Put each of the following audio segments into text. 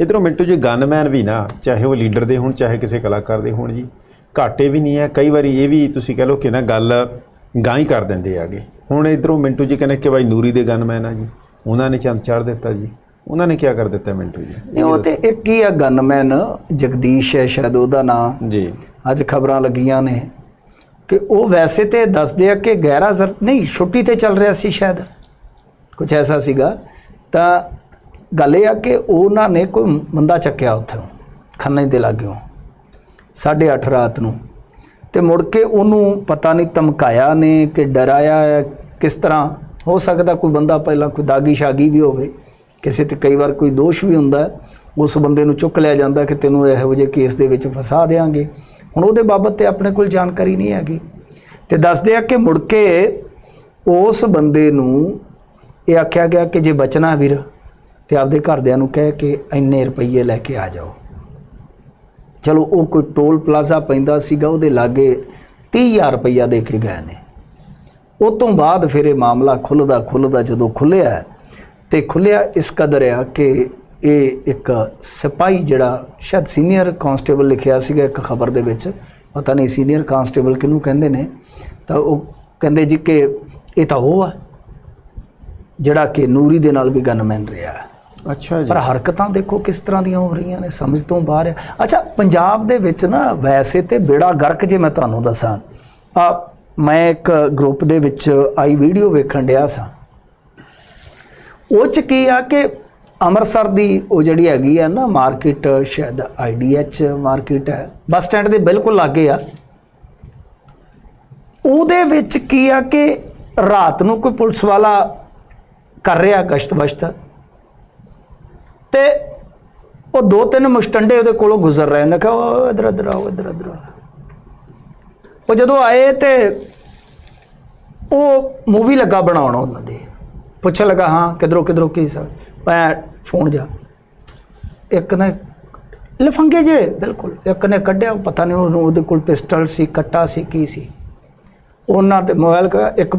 ਇਧਰੋਂ ਮਿੰਟੂ ਜੀ ਗਨਮੈਨ ਵੀ ਨਾ ਚਾਹੇ ਉਹ ਲੀਡਰ ਦੇ ਹੋਣ ਚਾਹੇ ਕਿਸੇ ਕਲਾਕਾਰ ਦੇ ਹੋਣ ਜੀ। ਘਾਟੇ ਵੀ ਨਹੀਂ ਹੈ ਕਈ ਵਾਰੀ ਇਹ ਵੀ ਤੁਸੀਂ ਕਹ ਲਓ ਕਿ ਨਾ ਗੱਲ ਗਾਂ ਹੀ ਕਰ ਦਿੰਦੇ ਆਗੇ। ਹੁਣ ਇਧਰੋਂ ਮਿੰਟੂ ਜੀ ਕਹਿੰਦੇ ਕਿ ਬਾਈ ਨੂਰੀ ਦੇ ਗਨਮੈਨ ਆ ਜੀ। ਉਹਨਾਂ ਨੇ ਚੰਦ ਚਾੜ ਦਿੱਤਾ ਜੀ। ਉਹਨਾਂ ਨੇ ਕੀ ਕਰ ਦਿੱਤਾ ਮਿੰਟੂ ਜੀ? ਨਹੀਂ ਉਹ ਤੇ ਇੱਕ ਹੀ ਆ ਗਨਮੈਨ ਜਗਦੀਸ਼ ਹੈ ਸ਼ਾਇਦ ਉਹਦਾ ਨਾਮ ਜੀ। ਅੱਜ ਖਬਰਾਂ ਲੱਗੀਆਂ ਨੇ ਕਿ ਉਹ ਵੈਸੇ ਤੇ ਦੱਸਦੇ ਆ ਕਿ ਗਹਿਰਾ ਜ਼ਰ ਨਹੀਂ ਛੁੱਟੀ ਤੇ ਚੱਲ ਰਿਹਾ ਸੀ ਸ਼ਾਇਦ। ਕੁਝ ਐਸਾ ਸੀਗਾ। ਤਾਂ ਗੱਲ ਇਹ ਆ ਕਿ ਉਹਨਾਂ ਨੇ ਕੋਈ ਬੰਦਾ ਚੱਕਿਆ ਉੱਥੋਂ ਖੰਨੇ ਦੇ ਲਾਗਿਓਂ 8:30 ਰਾਤ ਨੂੰ। ਤੇ ਮੁੜ ਕੇ ਉਹਨੂੰ ਪਤਾ ਨਹੀਂ ਧਮਕਾਇਆ ਨੇ ਕਿ ਡਰਾਇਆ ਹੈ, ਕਿਸ ਤਰ੍ਹਾਂ। ਹੋ ਸਕਦਾ ਕੋਈ ਬੰਦਾ ਪਹਿਲਾਂ ਕੋਈ ਦਾਗੀ ਸ਼ਾਗੀ ਵੀ ਹੋਵੇ ਕਿਸੇ ਤੇ ਕਈ ਵਾਰ ਕੋਈ ਦੋਸ਼ ਵੀ ਹੁੰਦਾ ਉਸ ਬੰਦੇ ਨੂੰ ਚੁੱਕ ਲਿਆ ਜਾਂਦਾ ਕਿ ਤੈਨੂੰ ਇਹੋ ਜਿਹੇ ਕੇਸ ਦੇ ਵਿੱਚ ਫਸਾ ਦੇਾਂਗੇ ਹੁਣ ਉਹਦੇ ਬਾਬਤ ਤੇ ਆਪਣੇ ਕੋਲ ਜਾਣਕਾਰੀ ਨਹੀਂ ਹੈਗੀ। ਤੇ ਦੱਸਦੇ ਆ ਕਿ ਮੁੜ ਕੇ ਉਸ ਬੰਦੇ ਨੂੰ ਇਹ ਆਖਿਆ ਗਿਆ ਕਿ ਜੇ ਬਚਣਾ ਵੀਰ ਤੇ ਆਪਦੇ ਘਰਦਿਆਂ ਨੂੰ ਕਹਿ ਕੇ ਇੰਨੇ ਰੁਪਈਏ ਲੈ ਕੇ ਆ ਜਾਓ। ਚਲੋ, ਉਹ ਕੋਈ ਟੋਲ ਪਲਾਜ਼ਾ ਪੈਂਦਾ ਸੀਗਾ, ਉਹਦੇ ਲਾਗੇ 30000 ਰੁਪਈਆ ਦੇ ਕੇ ਗਏ ਨੇ। ਉਹ ਤੋਂ ਬਾਅਦ ਫਿਰ ਇਹ ਮਾਮਲਾ ਖੁੱਲਦਾ ਖੁੱਲਦਾ ਜਦੋਂ ਖੁੱਲਿਆ ਤੇ ਖੁੱਲਿਆ ਇਸ ਕਦਰ ਆ ਕਿ ਇਹ ਇੱਕ ਸਿਪਾਹੀ ਜਿਹੜਾ ਸ਼ਾਇਦ ਸੀਨੀਅਰ ਕਾਂਸਟੇਬਲ ਲਿਖਿਆ ਸੀਗਾ ਇੱਕ ਖਬਰ ਦੇ ਵਿੱਚ, ਪਤਾ ਨਹੀਂ ਸੀਨੀਅਰ ਕਾਂਸਟੇਬਲ ਕਿਹਨੂੰ ਕਹਿੰਦੇ ਨੇ, ਤਾਂ ਉਹ ਕਹਿੰਦੇ ਜੀ ਕਿ ਇਹ ਤਾਂ ਉਹ ਆ ਜਿਹੜਾ ਕਿ ਨੂਰੀ ਦੇ ਨਾਲ ਵੀ ਗਨਮੈਨ ਰਿਹਾ। ਅੱਛਾ ਜੀ। ਪਰ ਹਰਕਤਾਂ ਦੇਖੋ ਕਿਸ ਤਰ੍ਹਾਂ ਦੀਆਂ ਹੋ ਰਹੀਆਂ ਨੇ, ਸਮਝ ਤੋਂ ਬਾਹਰ ਹੈ ਅੱਛਾ, ਪੰਜਾਬ ਦੇ ਵਿੱਚ ਨਾ ਵੈਸੇ ਤੇ ਬੇੜਾ ਗਰਕ ਜੇ ਮੈਂ ਤੁਹਾਨੂੰ ਦੱਸਾਂ, ਆ ਮੈਂ ਇੱਕ ਗਰੁੱਪ ਦੇ ਵਿੱਚ ਆਈ ਵੀਡੀਓ ਵੇਖਣ ਡਿਆ ਸਾਂ। ਉਹ ਚ ਕੀ ਆ ਕਿ ਅੰਮ੍ਰਿਤਸਰ ਦੀ ਉਹ ਜਿਹੜੀ ਹੈਗੀ ਆ ਨਾ ਮਾਰਕੀਟ ਸ਼ਾਇਦ ਆਈਡੀਐਚ ਮਾਰਕੀਟ ਹੈ, ਬੱਸ ਸਟੈਂਡ ਦੇ ਬਿਲਕੁਲ ਲਾਗੇ ਆ। ਉਹਦੇ ਵਿੱਚ ਕੀ ਆ ਕਿ ਰਾਤ ਨੂੰ ਕੋਈ ਪੁਲਿਸ ਵਾਲਾ ਕਰ ਰਿਹਾ ਗਸ਼ਤ ਬਸ਼ਤ ਤੇ ਉਹ ਦੋ ਤਿੰਨ ਮੁਸ਼ਟੰਡੇ ਉਹਦੇ ਕੋਲੋਂ ਗੁਜ਼ਰ ਰਹੇ ਨੇ। ਕਿਹਾ ਉਹ ਇਧਰ ਇਧਰ ਆਓ, ਇਧਰ ਇਧਰ ਆਓ। ਉਹ ਜਦੋਂ ਆਏ ਤੇ ਉਹ ਮੂਵੀ ਲੱਗਾ ਬਣਾਉਣ ਉਹਨਾਂ ਦੀ। ਪੁੱਛਣ ਲੱਗਾ, ਹਾਂ, ਕਿਧਰੋਂ ਕਿਧਰੋਂ, ਕੀ ਸਰ ਮੈਂ ਫੋਨ ਜਾ। ਇੱਕ ਨੇ ਲਫੰਗੇ ਜੇ ਬਿਲਕੁਲ। ਇੱਕ ਨੇ ਕੱਢਿਆ, ਪਤਾ ਨਹੀਂ ਉਹਨੂੰ ਉਹਦੇ ਕੋਲ ਪਿਸਟਲ ਸੀ, ਕੱਟਾ ਸੀ, ਕੀ ਸੀ। ਉਹਨਾਂ ਤੇ ਮੋਬਾਈਲ ਇੱਕ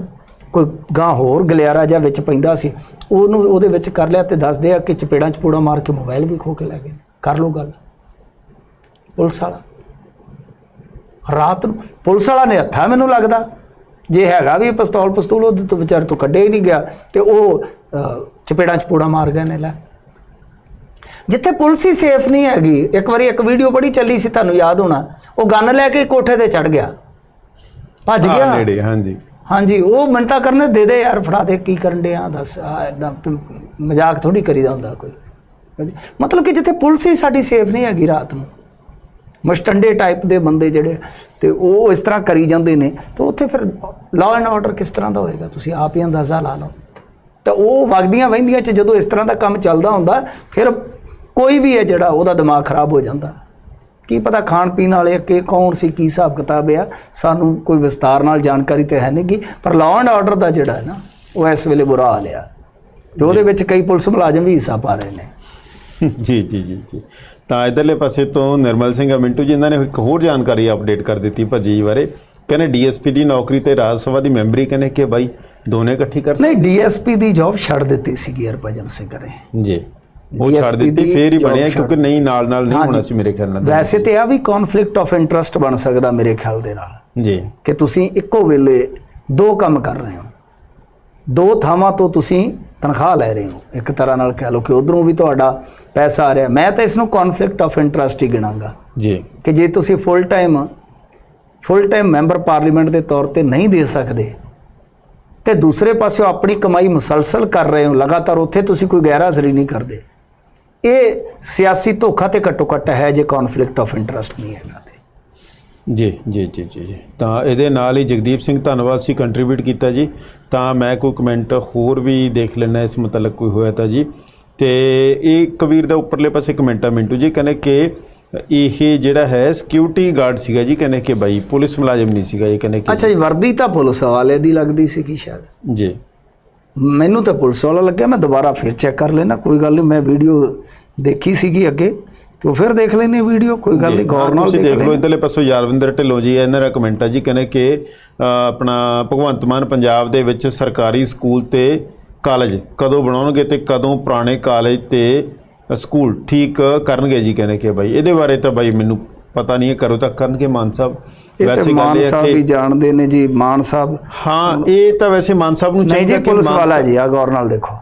ਕੋਈ ਗਾਂ ਹੋਰ ਗਲਿਆਰਾ ਜਿਹਾ ਵਿੱਚ ਪੈਂਦਾ ਸੀ ਉਹਨੂੰ ਉਹਦੇ ਵਿੱਚ ਕਰ ਲਿਆ ਤੇ ਦੱਸਦੇ ਆ ਕਿ ਚਪੇੜਾਂ ਚਪੂੜਾ ਮਾਰ ਕੇ ਮੋਬਾਈਲ ਵੀ ਖੋ ਕੇ ਲੈ ਗਏ। ਕਰ ਲਓ ਗੱਲ। ਪੁਲਿਸ ਵਾਲਾ। ਰਾਤ ਨੂੰ ਪੁਲਿਸ ਵਾਲਾ ਨੇ ਹੱਥਾ ਮੈਨੂੰ ਲੱਗਦਾ ਜੇ ਹੈਗਾ ਵੀ ਪਿਸਤੌਲ ਪਿਸਤੂਲ ਉਹਦੇ ਤੋਂ ਵਿਚਾਰੇ ਤੋਂ ਕੱਢਿਆ ਹੀ ਨਹੀਂ ਗਿਆ ਤੇ ਉਹ ਚਪੇੜਾਂ ਚਪੂੜਾ ਮਾਰ ਗਏ ਨੇ ਲੈ। ਜਿੱਥੇ ਪੁਲਿਸ ਹੀ ਸੇਫ ਨਹੀਂ ਹੈਗੀ ਇੱਕ ਵਾਰੀ ਇੱਕ ਵੀਡੀਓ ਬੜੀ ਚੱਲੀ ਸੀ ਤੁਹਾਨੂੰ ਯਾਦ ਹੋਣਾ। ਉਹ ਗਨ ਲੈ ਕੇ ਕੋਠੇ ਤੇ ਚੜ ਗਿਆ। ਭੱਜ ਗਿਆ। ਨੇੜੇ ਹਾਂਜੀ। ਹਾਂਜੀ, ਉਹ ਮਿੰਟਾਂ ਕਰਨ ਦੇ ਦੇ ਯਾਰ, ਫੜਾ ਦੇ, ਕੀ ਕਰਨ ਦੇ ਆ ਦੱਸ, ਆ ਇਦਾਂ ਮਜ਼ਾਕ ਥੋੜੀ ਕਰੀਦਾ ਹੁੰਦਾ ਕੋਈ। ਮਤਲਬ ਕਿ ਜਿੱਥੇ ਪੁਲਿਸ ਹੀ ਸਾਡੀ ਸੇਫ ਨਹੀਂ ਹੈਗੀ ਰਾਤ ਨੂੰ। ਮਸਟੰਡੇ ਟਾਈਪ ਦੇ ਬੰਦੇ ਜਿਹੜੇ ਤੇ ਉਹ ਇਸ ਤਰ੍ਹਾਂ ਕਰੀ ਜਾਂਦੇ ਨੇ, ਤਾਂ ਉੱਥੇ ਫਿਰ ਲਾਅ ਐਂਡ ਆਰਡਰ ਕਿਸ ਤਰ੍ਹਾਂ ਦਾ ਹੋਏਗਾ? ਤੁਸੀਂ ਆਪ ਹੀ ਅੰਦਾਜ਼ਾ ਲਾ ਲਓ। ਤਾਂ ਉਹ ਵਗਦੀਆਂ ਵਹਿੰਦੀਆਂ ਚ ਜਦੋਂ ਇਸ ਤਰ੍ਹਾਂ ਦਾ ਕੰਮ ਚੱਲਦਾ ਹੁੰਦਾ, ਫਿਰ ਕੋਈ ਵੀ ਹੈ ਜਿਹੜਾ, ਉਹਦਾ ਦਿਮਾਗ ਖਰਾਬ ਹੋ ਜਾਂਦਾ। ਕੀ ਪਤਾ ਖਾਣ ਪੀਣ ਵਾਲੇ ਕਿ ਕੌਣ ਸੀ ਕੀ ਹਿਸਾਬ ਕਿਤਾਬ ਆ ਸਾਨੂੰ ਕੋਈ ਵਿਸਤਾਰ ਨਾਲ ਜਾਣਕਾਰੀ ਤੇ ਹੈ ਨਹੀਂਗੀ ਪਰ ਲਾਅ ਐਂਡ ਆਰਡਰ ਦਾ ਜਿਹੜਾ ਹੈ ਨਾ ਉਹ ਇਸ ਵੇਲੇ ਬੁਰਾ ਹਾਲ ਆ। ਤੇ ਉਹਦੇ ਵਿੱਚ ਕਈ ਪੁਲਿਸ ਮੁਲਾਜ਼ਮ ਵੀ ਹਿੱਸਾ ਪਾ ਰਹੇ ਨੇ। ਜੀ ਜੀ ਜੀ ਜੀ। ਤਾਂ ਇਧਰਲੇ ਪਾਸੇ ਤੋਂ ਨਿਰਮਲ ਸਿੰਘ ਮਿੰਟੂ ਜੀ ਇਹਨਾਂ ਨੇ ਇੱਕ ਹੋਰ ਜਾਣਕਾਰੀ ਅਪਡੇਟ ਕਰ ਦਿੱਤੀ ਭੱਜੀ ਬਾਰੇ। ਕਹਿੰਦੇ ਡੀਐਸਪੀ ਦੀ ਨੌਕਰੀ ਤੇ ਰਾਜ ਸਭਾ ਦੀ ਮੈਂਬਰੀ ਕਹਿੰਦੇ ਕਿ ਬਾਈ ਦੋਨੇ ਇਕੱਠੀ ਕਰ ਨਹੀਂ ਡੀਐਸਪੀ ਦੀ ਜੌਬ ਛੱਡ ਦਿੱਤੀ ਸੀਗੀ ਹਰਭਜਨ ਸਿੰਘ ਨੇ ਜੀ। ਉਹ ਛੱਡ ਦਿੱਤੀ ਫੇਰ ਹੀ ਬਣਿਆ ਕਿਉਂਕਿ ਨਹੀਂ ਨਾਲ ਨਾਲ ਨਹੀਂ। ਹੋਣਾ ਸੀ ਮੇਰੇ ਖਿਆਲ ਨਾਲ ਵੈਸੇ ਤੇ ਆ ਵੀ ਕਨਫਲਿਕਟ ਆਫ ਇੰਟਰਸਟ ਬਣ ਸਕਦਾ ਮੇਰੇ ਖਿਆਲ ਦੇ ਨਾਲ। ਜੀ। ਕਿ ਤੁਸੀਂ ਇੱਕੋ ਵੇਲੇ ਦੋ ਕੰਮ ਕਰ ਰਹੇ ਹੋ। ਦੋ ਥਾਵਾਂ ਤੋਂ ਤੁਸੀਂ ਤਨਖਾਹ ਲੈ ਰਹੇ ਹੋ। ਇੱਕ ਤਰ੍ਹਾਂ ਨਾਲ ਕਹਿ ਲਓ ਕਿ ਉਧਰੋਂ ਵੀ ਤੁਹਾਡਾ ਪੈਸਾ ਆ ਰਿਹਾ। ਮੈਂ ਤਾਂ ਇਸ ਨੂੰ ਕਨਫਲਿਕਟ ਆਫ ਇੰਟਰਸਟ ਹੀ ਗਿਣਾਂਗਾ। ਜੀ। ਕਿ ਜੇ ਤੁਸੀਂ full time full time member parliament ਦੇ ਤੌਰ ਤੇ ਨਹੀਂ ਦੇ ਸਕਦੇ ਤੇ ਦੂਸਰੇ ਪਾਸੇ ਆਪਣੀ ਕਮਾਈ ਮੁਸਲਸਲ ਕਰ ਰਹੇ ਹੋ ਲਗਾਤਾਰ ਉੱਥੇ ਤੁਸੀਂ ਕੋਈ ਗੈਰ ਹਾਜ਼ਰੀ ਨਹੀਂ ਕਰਦੇ। ਇਹ ਸਿਆਸੀ ਧੋਖਾ ਤੇ ਘੱਟੋ ਘੱਟ ਹੈ ਜੇ ਕਨਫਲਿਕਟ ਆਫ ਇੰਟਰਸਟ ਨਹੀਂ ਹੈਗਾ ਤੇ। ਜੀ ਜੀ ਜੀ ਜੀ ਜੀ। ਤਾਂ ਇਹਦੇ ਨਾਲ ਹੀ ਜਗਦੀਪ ਸਿੰਘ ਧੰਨਵਾਦ ਸੀ ਕੰਟਰੀਬਿਊਟ ਕੀਤਾ ਜੀ। ਤਾਂ ਮੈਂ ਕੋਈ ਕਮੈਂਟ ਹੋਰ ਵੀ ਦੇਖ ਲੈਣਾ ਇਸ ਮੁਤਲਕ ਕੋਈ ਹੋਇਆ ਤਾਂ ਜੀ। ਤੇ ਇਹ ਕਬੀਰ ਦਾ ਉੱਪਰਲੇ ਪਾਸੇ ਕਮੈਂਟ ਆ ਮਿੰਟੂ ਜੀ ਕਹਿੰਦੇ ਕਿ ਇਹ ਜਿਹੜਾ ਹੈ ਸਿਕਿਉਰਿਟੀ ਗਾਰਡ ਸੀਗਾ ਜੀ ਕਹਿੰਦੇ ਕਿ ਬਾਈ ਪੁਲਿਸ ਮੁਲਾਜ਼ਮ ਨਹੀਂ ਸੀਗਾ ਇਹ ਕਹਿੰਦੇ ਕਿ ਅੱਛਾ ਜੀ ਵਰਦੀ ਤਾਂ ਪੁਲਿਸ ਵਾਲੇ ਦੀ ਲੱਗਦੀ ਸੀ ਕੀ ਸ਼ਾਇਦ। ਜੀ। ਮੈਨੂੰ ਤਾਂ ਪੁਲਿਸ ਵਾਲਾ ਲੱਗਿਆ ਮੈਂ ਦੁਬਾਰਾ ਫਿਰ ਚੈੱਕ ਕਰ ਲੈਣਾ ਕੋਈ ਗੱਲ ਨਹੀਂ ਮੈਂ ਵੀਡੀਓ ਦੇਖੀ ਸੀਗੀ ਅੱਗੇ ਤੇ ਉਹ ਫਿਰ ਦੇਖ ਲੈਣੀ ਵੀਡੀਓ ਕੋਈ ਗੱਲ ਨਹੀਂ ਗੌਰ ਨਾਲ ਤੁਸੀਂ ਦੇਖ ਲਓ ਇਧਰਲੇ ਪਾਸੋਂ ਯਾਰਵਿੰਦਰ ਢਿੱਲੋਂ ਜੀ ਇਹਨਾਂ ਦਾ ਕਮੈਂਟ ਆ ਜੀ ਕਹਿੰਦੇ ਕਿ ਆਪਣਾ ਭਗਵੰਤ ਮਾਨ ਪੰਜਾਬ ਦੇ ਵਿੱਚ ਸਰਕਾਰੀ ਸਕੂਲ ਤੇ ਕਾਲਜ ਕਦੋਂ ਬਣਾਉਣਗੇ ਤੇ ਕਦੋਂ ਪੁਰਾਣੇ ਕਾਲਜ ਤੇ ਸਕੂਲ ਠੀਕ ਕਰਨਗੇ ਜੀ ਕਹਿੰਦੇ ਕਿ ਬਾਈ। ਇਹਦੇ ਬਾਰੇ ਤਾਂ ਬਾਈ ਮੈਨੂੰ ਪਤਾ ਨਹੀਂ ਹੈ ਕਰੋ ਤਾਂ ਕਰਨਗੇ ਮਾਨ ਸਾਹਿਬ। ਇਹ ਤੇ ਮਾਨ ਸਾਹਿਬ ਵੀ ਜਾਣਦੇ ਨੇ ਜੀ ਮਾਨ ਸਾਹਿਬ। ਹਾਂ ਇਹ ਤਾਂ ਵੈਸੇ ਮਾਨ ਸਾਹਿਬ ਨੂੰ ਚਾਹੀਦਾ ਕਿ ਪੁਲਿਸ ਵਾਲਾ ਜੀ ਆ ਗੌਰ ਨਾਲ ਦੇਖੋ।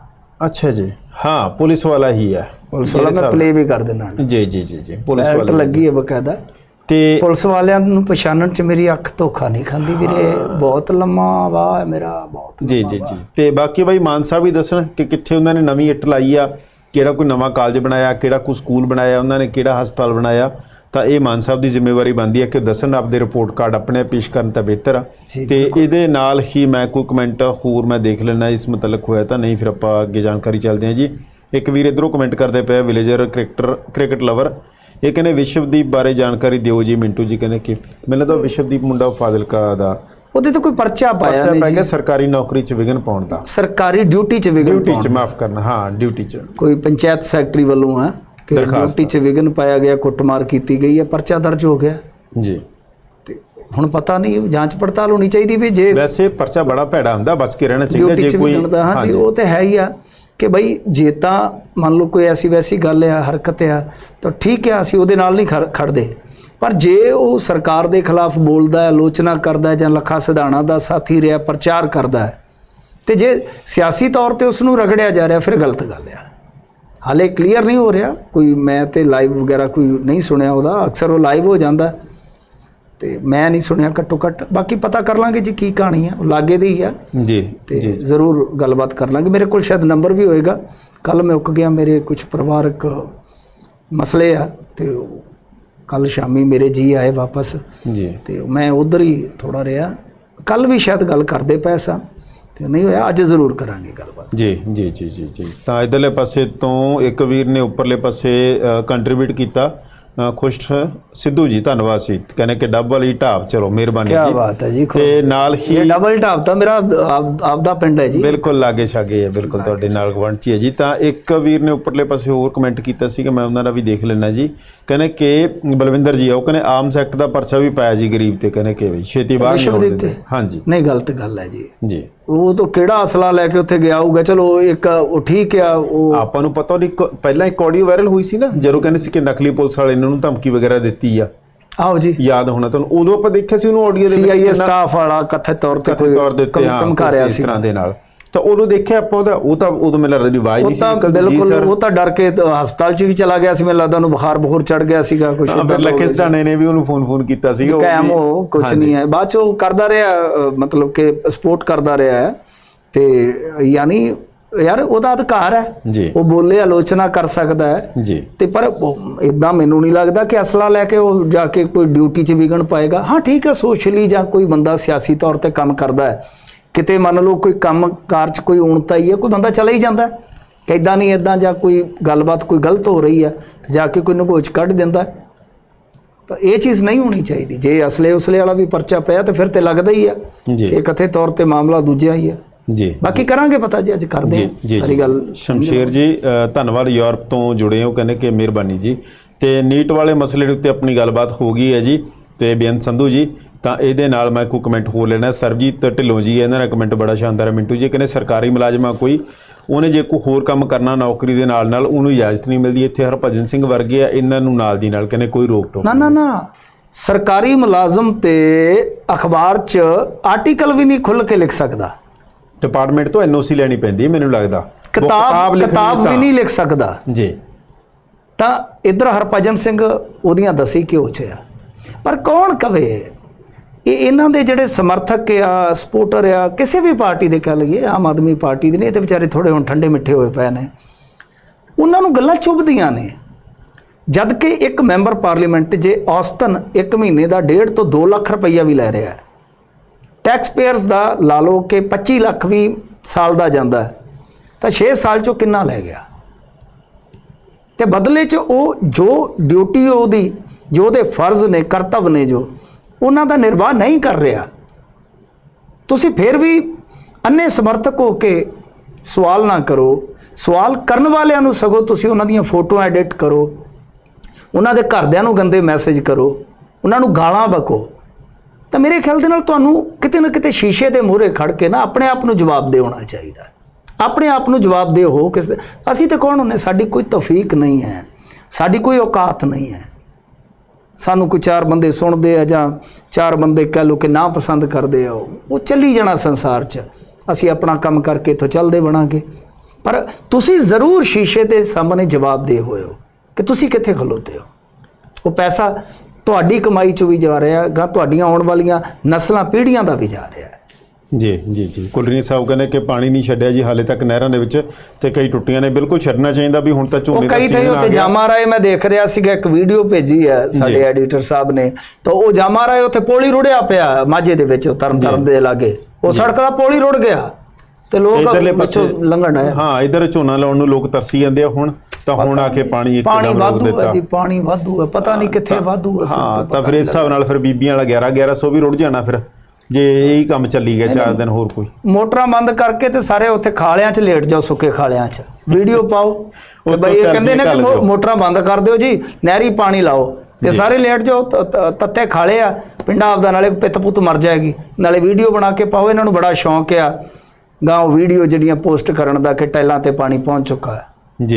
ਅੱਛਾ ਜੀ। ਹਾਂ ਪੁਲਿਸ ਵਾਲਾ ਹੀ ਹੈ। ਪੁਲਿਸ ਵਾਲਾ ਮੈਂ ਪਲੇ ਵੀ ਕਰ ਦਿੰਦਾ। ਜੀ ਜੀ ਜੀ ਜੀ ਪੁਲਿਸ ਵਾਲਾ ਲੱਗੀ ਹੈ ਬਕਾਇਦਾ। ਤੇ ਪੁਲਿਸ ਵਾਲਿਆਂ ਨੂੰ ਪਛਾਣਨ ਚ ਮੇਰੀ ਅੱਖ ਧੋਖਾ ਨਹੀਂ ਖਾਂਦੀ ਵੀਰੇ। ਬਹੁਤ ਲੰਮਾ ਵਾਹ ਹੈ ਮੇਰਾ ਬਹੁਤ ਜੀ ਜੀ ਜੀ। ਤੇ ਬਾਕੀ ਬਾਈ ਮਾਨ ਸਾਹਿਬ ਵੀ ਦੱਸਣ ਕਿ ਕਿੱਥੇ ਉਹਨਾਂ ਨੇ ਨਵੀਂ ਇੱਟ ਲਾਈ ਆ ਕਿਹੜਾ ਕੋਈ ਨਵਾਂ ਕਾਲਜ ਬਣਾਇਆ ਕਿਹੜਾ ਕੋਈ ਸਕੂਲ ਬਣਾਇਆ ਉਹਨਾਂ ਨੇ ਕਿਹੜਾ ਹਸਪਤਾਲ ਬਣਾਇਆ। ਤਾਂ ਇਹ ਮਾਨ ਸਾਹਿਬ ਦੀ ਜ਼ਿੰਮੇਵਾਰੀ ਬਣਦੀ ਹੈ ਕਿ ਦੱਸਣ ਆਪਦੇ ਰਿਪੋਰਟ ਕਾਰਡ ਆਪਣੇ ਪੇਸ਼ ਕਰਨ ਤਾਂ ਬਿਹਤਰ ਆ। ਤੇ ਇਹਦੇ ਨਾਲ ਹੀ ਮੈਂ ਕੋਈ ਕਮੈਂਟ ਹੋਰ ਮੈਂ ਦੇਖ ਲੈਣਾ ਇਸ ਮੁਤਲਕ ਹੋਇਆ ਤਾਂ ਨਹੀਂ ਫਿਰ ਆਪਾਂ ਅੱਗੇ ਜਾਣਕਾਰੀ ਚੱਲਦੇ ਹਾਂ ਜੀ। ਇੱਕ ਵੀਰ ਇਧਰੋਂ ਕਮੈਂਟ ਕਰਦੇ ਪਏ ਵਿਲੇਜਰ ਕ੍ਰਿਕਟਰ ਕ੍ਰਿਕਟ ਲਵਰ ਇਹ ਕਹਿੰਦੇ ਵਿਸ਼ਵਦੀਪ ਬਾਰੇ ਜਾਣਕਾਰੀ ਦਿਓ ਜੀ ਮਿੰਟੂ ਜੀ ਕਹਿੰਦੇ ਕਿ ਮੈਨੂੰ ਲੱਗਦਾ ਵਿਸ਼ਵਦੀਪ ਮੁੰਡਾ ਫਾਜ਼ਿਲਕਾ ਦਾ ਉਹਦੇ ਤੇ ਕੋਈ ਪਰਚਾ ਪਾਇਆ ਪਰਚਾ ਨਹੀਂ ਪੈ ਜੀ। ਗਿਆ ਸਰਕਾਰੀ ਨੌਕਰੀ 'ਚ ਵਿਘਨ ਪਾਉਣ ਦਾ। ਸਰਕਾਰੀ ਡਿਊਟੀ ਚ ਵਿਗਨ ਡਿਊਟੀ 'ਚ ਮਾਫ ਕਰਨਾ ਹਾਂ ਡਿਊਟੀ 'ਚ। ਕੋਈ ਪੰਚਾਇਤ ਸੈਕਟਰੀ ਵੱਲੋਂ ਹੈ ਕਿ ਦਰਖਾਸਤ ਡਿਊਟੀ ਚ ਵਿਗਨ ਪਾਇਆ ਗਿਆ ਕੁੱਟਮਾਰ ਕੀਤੀ ਗਈ ਹੈ ਪਰਚਾ ਦਰਜ ਹੋ ਗਿਆ। ਜੀ। ਤੇ ਹੁਣ ਪਤਾ ਨਹੀਂ ਜਾਂਚ ਪੜਤਾਲ ਹੋਣੀ ਚਾਹੀਦੀ ਵੀ ਜੇ ਵੈਸੇ ਪਰਚਾ ਬੜਾ ਭੈੜਾ ਹੁੰਦਾ ਬਚ ਕੇ ਰਹਿਣਾ ਚਾਹੀਦਾ ਜੇ ਕੋਈ ਹਾਂ ਜੀ ਉਹ ਤੇ ਹੈ ਹੀ ਆ ਕਿ ਬਈ ਜੇ ਤਾਂ ਮੰਨ ਲਓ ਕੋਈ ਐਸੀ ਵੈਸੀ ਗੱਲ ਆ ਹਰਕਤ ਆ ਤਾਂ ਠੀਕ ਆ ਅਸੀਂ ਉਹਦੇ ਨਾਲ ਨਹੀਂ ਖੜ- ਖੜਦੇ। ਪਰ ਜੇ ਉਹ ਸਰਕਾਰ ਦੇ ਖਿਲਾਫ ਬੋਲਦਾ ਹੈ ਆਲੋਚਨਾ ਕਰਦਾ ਹੈ ਜਾਂ ਲੱਖਾ ਸਿਧਾਣਾ ਦਾ ਸਾਥੀ ਰਿਹਾ ਪ੍ਰਚਾਰ ਕਰਦਾ ਹੈ ਤੇ ਜੇ ਸਿਆਸੀ ਤੌਰ ਤੇ ਉਸ ਨੂੰ ਰਗੜਿਆ ਜਾ ਰਿਹਾ ਫਿਰ ਗਲਤ ਗੱਲ ਆ। ਹਾਲੇ ਕਲੀਅਰ ਨਹੀਂ ਹੋ ਰਿਹਾ। ਕੋਈ ਮੈਂ ਤੇ ਲਾਈਵ ਵਗੈਰਾ ਕੋਈ ਨਹੀਂ ਸੁਣਿਆ ਉਹਦਾ। ਅਕਸਰ ਉਹ ਲਾਈਵ ਹੋ ਜਾਂਦਾ। ਤੇ ਮੈਂ ਨਹੀਂ ਸੁਣਿਆ ਘੱਟੋ ਘੱਟ। ਬਾਕੀ ਪਤਾ ਕਰ ਲਾਂਗੇ ਜੀ ਕੀ ਕਹਾਣੀ ਆ। ਉਹ ਲਾਗੇ ਦੀ ਹੀ ਆ। ਜੀ ਤੇ ਜ਼ਰੂਰ ਗੱਲਬਾਤ ਕਰ ਲਾਂਗੇ। ਮੇਰੇ ਕੋਲ ਸ਼ਾਇਦ ਨੰਬਰ ਵੀ ਹੋਏਗਾ। ਕੱਲ ਮੈਂ ਉੱਕ ਗਿਆ ਮੇਰੇ ਕੁਝ ਪਰਿਵਾਰਕ ਮਸਲੇ ਆ। ਤੇ ਕੱਲ ਸ਼ਾਮੀ ਮੇਰੇ ਜੀ ਆਏ ਵਾਪਸ। ਜੀ। ਤੇ ਮੈਂ ਉਧਰ ਹੀ ਥੋੜਾ ਰਿਹਾ। ਕੱਲ ਵੀ ਸ਼ਾਇਦ ਗੱਲ ਕਰਦੇ ਪਏ ਸਾਂ। ਤੇ ਨਹੀਂ ਹੋਇਆ ਅੱਜ ਜ਼ਰੂਰ ਕਰਾਂਗੇ ਗੱਲਬਾਤ। ਜੀ ਜੀ ਜੀ ਜੀ ਜੀ। ਤਾਂ ਇਧਰਲੇ ਪਾਸੇ ਤੋਂ ਇੱਕ ਵੀਰ ਨੇ ਉੱਪਰਲੇ ਪਾਸੇ ਕੰਟਰੀਬਿਊਟ ਕੀਤਾ। ਖੁਸ਼ ਸਿੱਧੂ ਜੀ ਧੰਨਵਾਦ ਸੀ। ਕਹਿੰਦੇ ਕਿ ਡੱਬ ਵਾਲੀ ਢਾਬ ਚਲੋ ਮਿਹਰਬਾਨੀ ਕੀ ਜੀ। ਬਾਤ ਹੈ ਜੀ ਤੇ ਨਾਲ ਹੀ ਇਹ ਡਬਲ ਟਾਪ ਤਾਂ ਮੇਰਾ ਆਪ- ਆਪਦਾ ਪਿੰਡ ਹੈ ਜੀ। ਬਿਲਕੁਲ ਲਾਗੇ ਛਾਗੇ ਹੈ ਬਿਲਕੁਲ ਤੁਹਾਡੇ ਨਾਲ ਗਵੰਡ ਚ ਹੀ ਜੀ। ਤਾਂ ਇੱਕ ਵੀਰ ਨੇ ਉੱਪਰਲੇ ਪਾਸੇ ਹੋਰ ਕਮੈਂਟ ਕੀਤਾ ਸੀ ਕਿ ਮੈਂ ਉਹਨਾਂ ਦਾ ਵੀ ਦੇਖ ਲੈਣਾ ਜੀ। ਕਹਿੰਦੇ ਕਿ ਬਲਵਿੰਦਰ ਜੀ ਉਹ ਕਹਿੰਦੇ ਆਰਮਸ ਐਕਟ ਦਾ ਪਰਚਾ ਵੀ ਪਾਇਆ ਜੀ ਗਰੀਬ ਤੇ। ਕਹਿੰਦੇ ਕਿ ਵੀ ਛੇਤੀ ਬਾਹਰ ਨਹੀਂ ਹਾਂਜੀ। ਨਹੀਂ ਗਲਤ ਗੱਲ ਹੈ ਜੀ। ਜੀ। ਉਹ ਤਾਂ ਕਿਹੜਾ ਅਸਲਾ ਲੈ ਕੇ ਉੱਥੇ ਗਿਆ ਹੋਊਗਾ? ਚਲੋ ਇੱਕ ਉਹ ਠੀਕ ਆ ਉਹ ਆਪਾਂ ਨੂੰ ਪਤਾ ਇੱਕ- ਪਹਿਲਾਂ ਇੱਕ ਆਡੀਓ ਵਾਇਰਲ ਹੋਈ ਸੀ ਨਾ ਜਦੋਂ ਕਹਿੰਦੇ ਸੀ ਕਿ ਨਕਲੀ ਪੁਲਿਸ ਵਾਲੇ ਇਹਨਾਂ ਨੂੰ ਧਮਕੀ ਵਗੈਰਾ ਦਿੱਤੀ ਆ। ਆਓ ਜੀ। ਯਾਦ ਹੋਣਾ ਤੁਹਾਨੂੰ ਉਦੋਂ ਆਪਾਂ ਦੇਖਿਆ ਸੀ ਉਹਨੂੰ ਆਡੀਓ ਦੇ ਵਿੱਚ ਸੀਆਈਏ ਸਟਾਫ ਵਾਲਾ ਕਥਿਤ ਤੌਰ ਤੇ ਉੱਤੇ ਹਾਂ ਧਮਕਾ ਰਿਹਾ ਕੁਛ ਇਸ ਸੀ। ਤਰ੍ਹਾਂ ਦੇ ਨਾਲ। ਤਾਂ ਉਦੋਂ ਦੇਖਿਆ ਆਪਾਂ ਉਹਦਾ ਉਹ ਤਾਂ ਉਦੋਂ ਲੱਗਦਾ ਰਿਵਾਜ ਉਹ ਨਹੀਂ ਸੀ ਨਿਕਲਦੀ, ਜੀ ਬਿਲਕੁਲ ਸਰ ਉਹ ਤਾਂ ਡਰ ਕੇ ਹਸਪਤਾਲ 'ਚ ਵੀ ਚਲਾ ਗਿਆ ਸੀ ਮੈਨੂੰ ਲੱਗਦਾ ਉਹਨੂੰ ਬੁਖਾਰ ਬੁਖਰ ਚੜ ਗਿਆ ਸੀਗਾ ਕੁਝ ਫਿਰ ਲੱਖੇ ਸਟਾਣੇ ਨੇ ਵੀ ਉਹਨੂੰ ਫੋਨ ਫੋਨ ਕੀਤਾ ਸੀ ਕਾਇਮ ਉਹ ਕੁਝ ਨਹੀਂ ਹੈ। ਬਾਅਦ 'ਚ ਉਹ ਕਰਦਾ ਰਿਹਾ ਮਤਲਬ ਕਿ ਸਪੋਰਟ ਕਰਦਾ ਰਿਹਾ ਤੇ ਯਾਨੀ ਯਾਰ ਉਹਦਾ ਅਧਿਕਾਰ ਹੈ। ਉਹ ਬੋਲੇ ਆਲੋਚਨਾ ਕਰ ਸਕਦਾ ਹੈ। ਜੀ। ਤੇ ਪਰ ਇਦਾਂ ਮੈਨੂੰ ਨਹੀਂ ਲੱਗਦਾ ਕਿ ਅਸਲਾ ਲੈ ਕੇ ਉਹ ਜਾ ਕੇ ਕੋਈ ਡਿਊਟੀ 'ਚ ਵਿਗਣ ਪਾਏਗਾ। ਹਾਂ ਠੀਕ ਹੈ ਸੋਸ਼ਲੀ ਜਾਂ ਕੋਈ ਬੰਦਾ ਸਿਆਸੀ ਤੌਰ ਤੇ ਕੰਮ ਕਰਦਾ ਹੈ। ਕਿਤੇ ਮੰਨ ਲਓ ਕੋਈ ਕੰਮ ਕਾਰ 'ਚ ਕੋਈ ਊਣਤਾ ਹੀ ਹੈ ਕੋਈ ਬੰਦਾ ਚਲਾ ਹੀ ਜਾਂਦਾ। ਹੈ ਕਿਦਾਂ ਨਹੀਂ ਇਦਾਂ ਜਾਂ ਕੋਈ ਗੱਲਬਾਤ ਕੋਈ ਗਲਤ ਹੋ ਰਹੀ ਹੈ ਤੇ ਜਾ ਕੇ ਕੋਈ ਨਗੋਚ ਕੱਢ ਦਿੰਦਾ। ਤਾਂ ਇਹ ਚੀਜ਼ ਨਹੀਂ ਹੋਣੀ ਚਾਹੀਦੀ। ਜੇ ਅਸਲੇ ਉਸਲੇ ਵਾਲਾ ਵੀ ਪਰਚਾ ਪਿਆ ਤੇ ਫਿਰ ਤੇ ਲੱਗਦਾ ਹੀ ਆ ਜੀ। ਕਿ ਕਥੇ ਤੌਰ ਤੇ ਮਾਮਲਾ ਦੂਜਾ ਹੀ ਹੈ ਜੀ। ਬਾਕੀ ਕਰਾਂਗੇ ਪਤਾ ਜੀ ਅੱਜ ਕਰਦੇ ਹਾਂ। ਸਾਰੀ। ਗੱਲ ਸ਼ਮਸ਼ੇਰ ਜੀ ਧੰਨਵਾਦ ਯੂਰਪ ਤੋਂ ਜੁੜੇ ਹੋ ਕਹਿੰਦੇ ਕਿ ਮਿਹਰਬਾਨੀ ਜੀ। ਤੇ ਨੀਟ ਵਾਲੇ ਮਸਲੇ ਦੇ ਉੱਤੇ ਆਪਣੀ ਗੱਲਬਾਤ ਹੋ ਗਈ ਹੈ ਜੀ। ਤੇ ਬੇਅੰਤ ਸੰਧੂ ਜੀ ਤਾਂ ਇਹਦੇ ਨਾਲ ਮੈਂ ਕੋਈ ਕਮੈਂਟ ਹੋਰ ਲੈਣਾ। ਸਰਬਜੀਤ ਢਿੱਲੋਂ ਜੀ ਇਹਨਾਂ ਦਾ ਕਮੈਂਟ ਬੜਾ ਸ਼ਾਨਦਾਰ ਹੈ ਮਿੰਟੂ ਜੀ। ਕਹਿੰਦੇ ਸਰਕਾਰੀ ਮੁਲਾਜ਼ਮਾਂ ਕੋਈ ਉਹਨੇ ਜੇ ਕੋਈ ਹੋਰ ਕੰਮ ਕਰਨਾ ਨੌਕਰੀ ਦੇ ਨਾਲ ਨਾਲ ਉਹਨੂੰ ਇਜਾਜ਼ਤ ਨਹੀਂ ਮਿਲਦੀ। ਇੱਥੇ ਹਰਭਜਨ ਸਿੰਘ ਵਰਗੇ ਆ ਇਹਨਾਂ ਨੂੰ ਨਾਲ ਦੀ ਨਾਲ ਕਹਿੰਦੇ ਕੋਈ ਰੋਕ ਟੋਕ ਨਾ ਨਾ ਨਾ। ਸਰਕਾਰੀ ਮੁਲਾਜ਼ਮ ਤੇ ਅਖਬਾਰ 'ਚ ਆਰਟੀਕਲ ਵੀ ਨਹੀਂ ਖੁੱਲ ਕੇ ਲਿਖ ਸਕਦਾ। ਡਿਪਾਰਟਮੈਂਟ ਤੋਂ ਐਨਓਸੀ ਲੈਣੀ ਪੈਂਦੀ ਹੈ ਮੈਨੂੰ ਲੱਗਦਾ। ਕਿਤਾਬ ਕਿਤਾਬ ਵੀ ਨਹੀਂ ਲਿਖ ਸਕਦਾ। ਜੀ। ਤਾਂ ਇਧਰ ਹਰਭਜਨ ਸਿੰਘ ਉਹਦੀਆਂ ਦਸੀ ਕਿਉਂ ਚ ਆ? ਪਰ ਕੌਣ ਕਵੇ? ਇਹ ਇਹਨਾਂ ਦੇ ਜਿਹੜੇ ਸਮਰਥਕ ਆ, ਸਪੋਰਟਰ ਆ, ਕਿਸੇ ਵੀ ਪਾਰਟੀ ਦੇ ਕਹ ਲਈਏ, ਆਮ ਆਦਮੀ ਪਾਰਟੀ ਦੇ ਨੇ ਇਹ ਤੇ ਵਿਚਾਰੇ ਥੋੜੇ ਹੁਣ ਠੰਡੇ ਮਿੱਠੇ ਹੋਏ ਪਏ ਨੇ। ਉਹਨਾਂ ਨੂੰ ਗੱਲਾਂ ਚੁੱਭਦੀਆਂ ਨੇ। ਜਦ ਕਿ ਇੱਕ ਮੈਂਬਰ ਪਾਰਲੀਮੈਂਟ ਜੇ ਔਸਤਨ ਇੱਕ ਮਹੀਨੇ ਦਾ 1.5 ਤੋਂ 2 ਲੱਖ ਰੁਪਈਆ ਵੀ ਲੈ ਰਿਹਾ ਹੈ। ਟੈਕਸ ਪੇਅਰਸ ਦਾ ਲਾ ਲਓ ਕਿ 25 ਲੱਖ ਵੀ ਸਾਲ ਦਾ ਜਾਂਦਾ ਤਾਂ 6 ਸਾਲ ਚੋਂ ਕਿੰਨਾ ਲੈ ਗਿਆ? ਤੇ ਬਦਲੇ 'ਚ ਉਹ ਜੋ ਡਿਊਟੀ ਉਹਦੀ, ਜੋ ਉਹਦੇ ਫਰਜ਼ ਨੇ, ਕਰਤੱਵ ਨੇ ਜੋ ਉਹਨਾਂ ਦਾ ਨਿਰਵਾਹ ਨਹੀਂ ਕਰ ਰਿਹਾ। ਤੁਸੀਂ ਫਿਰ ਵੀ ਅੰਨੇ ਸਮਰਥਕ ਹੋ ਕੇ ਸਵਾਲ ਨਾ ਕਰੋ। ਸਵਾਲ ਕਰਨ ਵਾਲਿਆਂ ਨੂੰ ਸਗੋਂ ਤੁਸੀਂ ਉਹਨਾਂ ਦੀਆਂ ਫੋਟੋਆਂ ਐਡਿਟ ਕਰੋ। ਉਹਨਾਂ ਦੇ ਘਰਦਿਆਂ ਨੂੰ ਗੰਦੇ ਮੈਸੇਜ ਕਰੋ। ਉਹਨਾਂ ਨੂੰ ਗਾਲਾਂ ਬਕੋ। ਤਾਂ ਮੇਰੇ ਖਿਆਲ ਦੇ ਨਾਲ ਤੁਹਾਨੂੰ ਕਿਤੇ ਨਾ ਕਿਤੇ ਸ਼ੀਸ਼ੇ ਦੇ ਮੂਹਰੇ ਖੜ ਕੇ ਨਾ ਆਪਣੇ ਆਪ ਨੂੰ ਜਵਾਬ ਦੇ ਹੋਣਾ ਚਾਹੀਦਾ। ਆਪਣੇ ਆਪ ਨੂੰ ਜਵਾਬ ਦੇ ਹੋ ਕਿਸ ਅਸੀਂ ਤੇ ਕੌਣ ਹੁੰਨੇ? ਸਾਡੀ ਕੋਈ ਤੌਫੀਕ ਨਹੀਂ ਹੈ। ਸਾਡੀ ਕੋਈ ਔਕਾਤ ਨਹੀਂ ਹੈ। ਸਾਨੂੰ ਕੋਈ ਚਾਰ ਬੰਦੇ ਸੁਣਦੇ ਆ ਜਾਂ ਚਾਰ ਬੰਦੇ ਕਹਿ ਲੋ ਕਿ ਨਾ ਪਸੰਦ ਕਰਦੇ ਆ ਉਹ ਉਹ ਚੱਲੀ ਜਾਣਾ ਸੰਸਾਰ 'ਚ। ਅਸੀਂ ਆਪਣਾ ਕੰਮ ਕਰਕੇ ਇੱਥੋਂ ਚੱਲਦੇ ਬਣਾਂਗੇ। ਪਰ ਤੁਸੀਂ ਜ਼ਰੂਰ ਸ਼ੀਸ਼ੇ ਦੇ ਸਾਹਮਣੇ ਜਵਾਬ ਦੇ ਹੋਏ ਹੋ ਕਿ ਤੁਸੀਂ ਕਿੱਥੇ ਖਲੋਤੇ ਹੋ? ਉਹ ਪੈਸਾ ਤੁਹਾਡੀ ਕਮਾਈ 'ਚੋਂ ਵੀ ਜਾ ਰਿਹਾ, ਗਾ ਤੁਹਾਡੀਆਂ ਆਉਣ ਵਾਲੀਆਂ ਨਸਲਾਂ, ਪੀੜ੍ਹੀਆਂ ਦਾ ਵੀ ਜਾ ਰਿਹਾ ਹੈ। ਜੀ ਜੀ ਜੀ। ਕੁਲਰੀਨ ਸਾਹਿਬ ਕਹਿੰਦੇ ਕਿ ਪਾਣੀ ਨਹੀਂ ਛੱਡਿਆ ਜੀ ਹਾਲੇ ਤੱਕ ਨਹਿਰਾਂ ਦੇ ਵਿੱਚ ਤੇ ਕਈ ਟੁੱਟੀਆਂ ਨੇ। ਬਿਲਕੁਲ ਛੱਡਣਾ ਚਾਹੀਦਾ ਵੀ ਹੁਣ ਤਾਂ ਝੋਨੇ ਉਹ ਦਾ ਕਈ ਥਾਈ season ਆ ਗਿਆ। ਜਾਮਾ ਰਾਏ ਮੈਂ ਦੇਖ ਰਿਹਾ ਸੀਗਾ ਇੱਕ ਵੀਡੀਓ ਭੇਜੀ ਹੈ ਸਾਡੇ। ਐਡੀਟਰ ਸਾਹਿਬ ਨੇ। ਤਾਂ ਉਹ ਜਾਮਾ ਰਾਏ ਉੱਥੇ ਪੋਲੀ ਰੁੜਿਆ ਪਿਆ ਮਾਝੇ ਦੇ ਵਿੱਚ ਤਰਨ ਤਾਰਨ ਦੇ ਲਾਗੇ। ਉਹ ਸੜਕ ਦਾ ਪੋਲੀ ਰੁੜ ਗਿਆ ਤੇ ਲੋਕ ਇਧਰਲੇ ਵਿੱਚੋਂ ਪਾਸੇ ਲੰਘਣ ਆਏ। ਹਾਂ ਇਧਰ ਝੋਨਾ ਲਾਉਣ ਨੂੰ ਲੋਕ ਤਰਸੀ ਜਾਂਦੇ ਆ। ਹੁਣ ਤਾਂ ਹੁਣ ਆ ਕੇ ਪਾਣੀ ਇੱਕ ਪਾਣੀ ਰੋਕ ਵਾਧੂ ਹੈ ਦਿੱਤਾ। ਜੀ ਪਾਣੀ ਵਾਧੂ ਹੈ। ਪਤਾ ਨਹੀਂ ਕਿੱਥੇ ਵਾਧੂ ਹੈ ਹਾਂ ਤਾਂ ਫਿਰ ਇਸ ਹਿਸਾਬ ਨਾਲ ਫਿਰ ਬੀਬੀਆਂ ਵਾਲਾ 11 1100 ਵੀ ਰੁੜ ਜਾਣਾ ਫਿਰ। ਜੇ ਇਹੀ ਕੰਮ ਚੱਲੀ ਗਿਆ ਚਾਰ ਦਿਨ ਹੋਰ ਕੋਈ। ਮੋਟਰਾਂ ਬੰਦ ਕਰਕੇ ਤੇ ਸਾਰੇ ਉੱਥੇ ਖਾਲਿਆਂ 'ਚ ਲੇਟ ਜਾਓ ਸੁੱਕੇ ਖਾਲਿਆਂ 'ਚ। ਵੀਡੀਓ ਪਾਓ। ਉੱਤੋਂ ਬਈ ਇਹ ਕਹਿੰਦੇ ਨੇ ਕਿ। ਮੋਟਰਾਂ ਬੰਦ ਕਰ ਦਿਓ ਜੀ ਨਹਿਰੀ ਪਾਣੀ ਲਾਓ। ਤੇ ਸਾਰੇ ਲੇਟ ਜਾਓ ਤੱਤੇ ਖਾਲੇ ਆ। ਪਿੰਡਾਂ ਆਪਦਾ ਨਾਲੇ ਪਿੱਤ ਪੁੱਤ ਮਰ ਜਾਏਗੀ। ਨਾਲੇ ਵੀਡੀਓ ਬਣਾ ਕੇ ਪਾਓ ਇਹਨਾਂ ਨੂੰ ਬੜਾ ਸ਼ੌਂਕ ਆ। ਗਾਂ ਵੀਡੀਓ ਜਿਹੜੀਆਂ ਪੋਸਟ ਕਰਨ ਦਾ ਕਿ ਟੈਲਾਂ ਤੇ ਪਾਣੀ ਪਹੁੰਚ ਚੁੱਕਾ ਹੈ। ਜੀ।